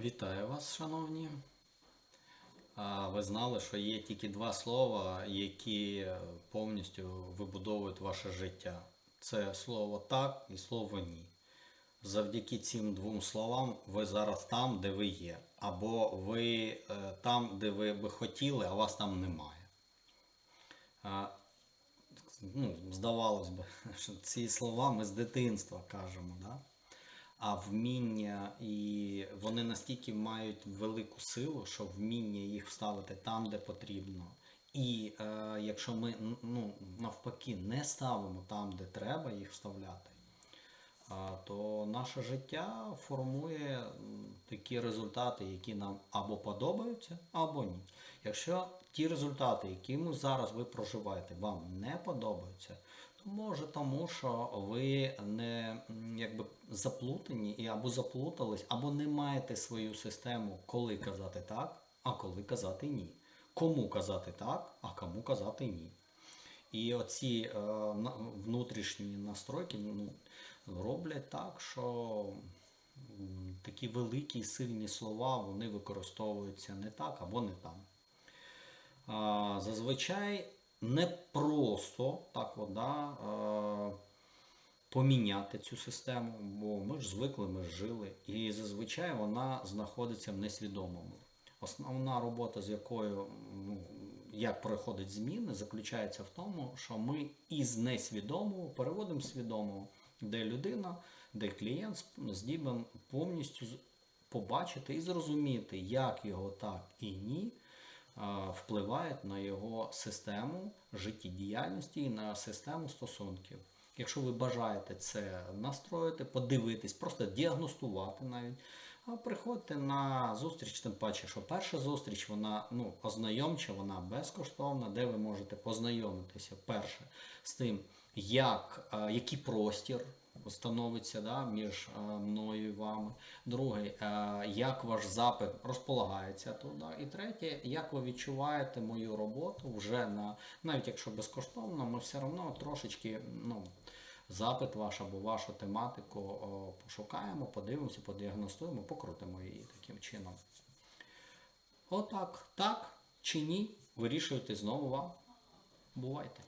Вітаю вас, шановні. Ви знали, що є тільки два слова, які повністю вибудовують ваше життя. Це слово так і слово ні. Завдяки цим двом словам ви зараз там, де ви є. Або ви е, там, де ви би хотіли, а вас там немає. Ну, здавалось би, що ці слова ми з дитинства кажемо. Да? А вміння і вони настільки мають велику силу, що вміння їх вставити там, де потрібно. І е, якщо ми ну, навпаки не ставимо там, де треба їх вставляти, е, то наше життя формує такі результати, які нам або подобаються, або ні. Якщо ті результати, якими зараз ви проживаєте, вам не подобаються, може тому, що ви не якби заплутані і або заплутались, або не маєте свою систему, коли казати так, а коли казати ні. Кому казати так, а кому казати ні. І оці е, внутрішні настройки ну, роблять так, що такі великі і сильні слова вони використовуються не так або не там. А, зазвичай не просто так от, да, е, поміняти цю систему, бо ми ж звикли, ми ж жили, і зазвичай вона знаходиться в несвідомому. Основна робота, з якою ну, як проходить зміни, заключається в тому, що ми із несвідомого переводимо свідомого, де людина, де клієнт здібен повністю побачити і зрозуміти, як його так і ні впливають на його систему життєдіяльності і на систему стосунків. Якщо ви бажаєте це настроїти, подивитись, просто діагностувати навіть, приходьте на зустріч, тим паче, що перша зустріч, вона ну, ознайомча, вона безкоштовна, де ви можете познайомитися перше з тим, як, е, який простір становиться да, між е, мною і вами. Друге, як ваш запит розполагається туди. І третє, як ви відчуваєте мою роботу вже на, навіть якщо безкоштовно, ми все одно трошечки ну, запит ваш або вашу тематику пошукаємо, подивимося, подіагностуємо, покрутимо її таким чином. Отак, так чи ні, вирішуйте знову вам. Бувайте.